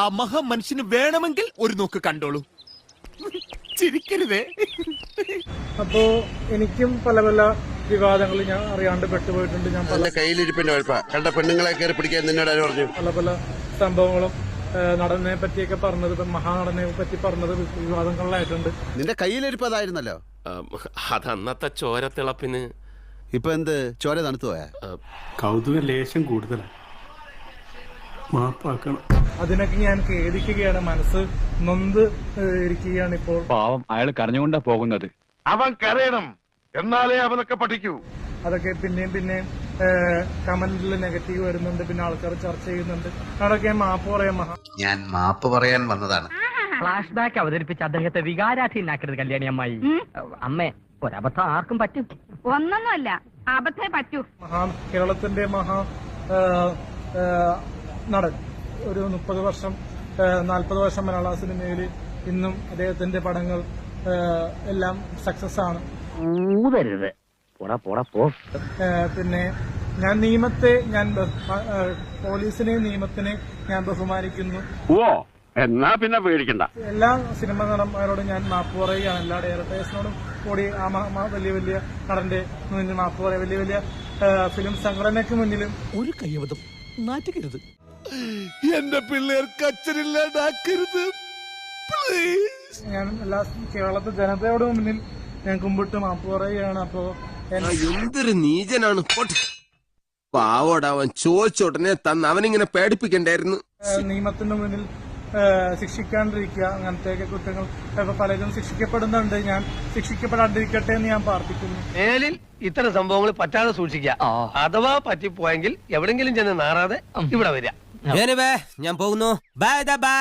ആ മഹാമനുഷ്യന് വേണമെങ്കിൽ ഒരു നോക്ക് കണ്ടോളൂ. ചിരിക്കരുതേ. അപ്പോ എനിക്കും പല പല വിവാദങ്ങൾ ഞാൻ അറിയാണ്ട് പെട്ടുപോയിട്ടുണ്ട്. ഞാൻ പല കയ്യിലിരിപ്പിന്റെ കുഴപ്പ കണ്ട പെണ്ണുങ്ങളെ കയറി പിടിക്കാൻ നിന്നോട് ആര് പറഞ്ഞു? പല പല സംഭവങ്ങളും നടനെ പറ്റിയൊക്കെ പറഞ്ഞത് ഇപ്പം മഹാനടനെ പറ്റി പറഞ്ഞത് വിവാദങ്ങളിലായിട്ടുണ്ട്. നിന്റെ കയ്യിലിരിപ്പ് അതായിരുന്നല്ലോ. അതന്നത്തെ ചോരത്തിളപ്പിന് ഇപ്പൊ എന്ത്? ചോര തണുത്തു പോയാ? കൗതുക ലേശം കൂടുതലാണ് മാപ്പാക്കണം. അതിനൊക്കെ ഞാൻ ഖേദിക്കുകയാണ്. മനസ്സ് നൊന്ത് ഇരിക്കുകയാണ് ഇപ്പോൾ. പാവം അയാൾ കരഞ്ഞുകൊണ്ടാ പോകുന്നത്. അവൻ കരയണം. എന്നാലേ അവനൊക്കെ പഠിക്കൂ. അതൊക്കെ പിന്നെയും പിന്നെയും കമന്റിൽ നെഗറ്റീവ് വരുന്നുണ്ട്. പിന്നെ ആൾക്കാർ ചർച്ച ചെയ്യുന്നുണ്ട്. അതൊക്കെ ഞാൻ മാപ്പ് പറയാൻ മഹാ. ഞാൻ മാപ്പ് പറയാൻ വന്നതാണ്. ഫ്ലാഷ് ബാക്ക് അവതരിപ്പിച്ച് അദ്ദേഹത്തെ വികാരാധീനാക്കരുത് കല്യാണി അമ്മായി. അമ്മേ ഒരബദ്ധം ആർക്കും പറ്റും. ഒന്നൊന്നുമല്ല. അബദ്ധേ പറ്റൂ. മഹാ കേരളത്തിന്റെ മഹാ നടൻ. ഒരു മുപ്പത് വർഷം നാൽപ്പത് വർഷം മലയാള സിനിമയിൽ ഇന്നും അദ്ദേഹത്തിന്റെ പടങ്ങൾ എല്ലാം സക്സസ് ആണ്. പിന്നെ ഞാൻ നിയമത്തെ ഞാൻ പോലീസിനെ നിയമത്തിനെ ഞാൻ ബഹുമാനിക്കുന്നു. ഓ എന്നാ പിന്നെ പേടിക്കണ്ട. എല്ലാ സിനിമ നടന്മാരോടും ഞാൻ മാപ്പ് പറയുകയാണ്. എല്ലാ ഡയറക്ടേഴ്സിനോടും കൂടി ആ വലിയ വലിയ നടന്റെ മുന്നിൽ മാപ്പ് പറയാം. വലിയ വലിയ ഫിലിം സംഘടനയ്ക്ക് മുന്നിലും ഒരു കയ്യബദ്ധം നാറ്റുകരുത് എന്റെ പിള്ളേർക്ക് അച്ഛനില്ലാണ്ടാക്കരുത്. പ്ലീസ് ഞാൻ എല്ലാ കേരളത്തെ ജനതയോട് മുന്നിൽ ഞാൻ കുമ്പിട്ട് മാപ്പ് പറയുകയാണ്. അപ്പോ എന്തൊരു നീചനാണ്. പാവോടാ അവൻ തന്ന അവനിങ്ങനെ പേടിപ്പിക്കണ്ടായിരുന്നു. നിയമത്തിന്റെ മുന്നിൽ ശിക്ഷിക്കാണ്ടിരിക്കുക. അങ്ങനത്തെ കുറ്റങ്ങൾ പലരും ശിക്ഷിക്കപ്പെടുന്നുണ്ട്. ഞാൻ ശിക്ഷിക്കപ്പെടാണ്ടിരിക്കട്ടെ എന്ന് ഞാൻ പ്രാർത്ഥിക്കുന്നു. മേലിൽ ഇത്തരം സംഭവങ്ങൾ പറ്റാതെ സൂക്ഷിക്കുക. അഥവാ പറ്റിപ്പോയെങ്കിൽ എവിടെങ്കിലും ചെന്ന് നാറാതെ ഇവിടെ വരിക. ഞാൻ പോകുന്നു. Bye bye